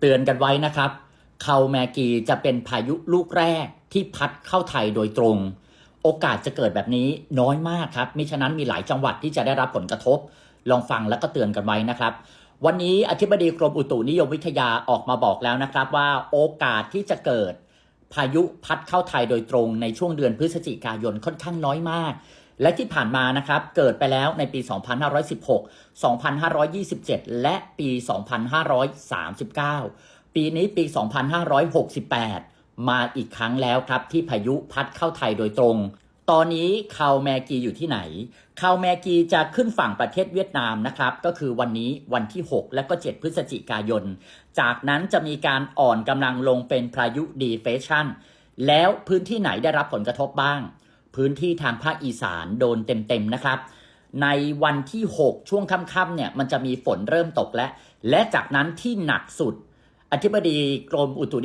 เตือนกันไว้นะครับเคาแมกีจะเป็นพายุลูกแรกที่พัดเข้าไทยโดยตรง โอกาสจะเกิดแบบนี้น้อยมากครับ มิฉะนั้นมีหลายจังหวัดที่จะได้รับผลกระทบ ลองฟังแล้วก็เตือนกันไว้นะครับ วันนี้อธิบดีกรมอุตุนิยมวิทยาออกมาบอกแล้วนะครับ ว่าโอกาสที่จะเกิดพายุพัดเข้าไทยโดยตรงในช่วงเดือนพฤศจิกายนค่อนข้างน้อยมาก และที่ผ่านมานะครับเกิดไปแล้วในปี 2516 2527 และปี 2539 ปีนี้ปี 2568 มาอีกครั้งแล้วครับที่พายุพัดเข้าไทยโดยตรง ตอนนี้คาวแมกีอยู่ที่ไหนคาวแมกีจะขึ้นฝั่งประเทศเวียดนามนะครับก็คือวันนี้วันที่ 6 และก็ 7 พฤศจิกายน จากนั้นจะมีการอ่อนกำลังลงเป็นพายุดีเฟชันแล้วพื้นที่ไหนได้รับผลกระทบบ้าง พื้นที่ทางภาคอีสานโดนเต็มๆนะครับ ในวันที่ 6 ช่วงค่ำๆเนี่ยมันจะมีฝนเริ่มตกแล้ว และจากนั้นที่หนักสุด อธิบดีกรมอุตุ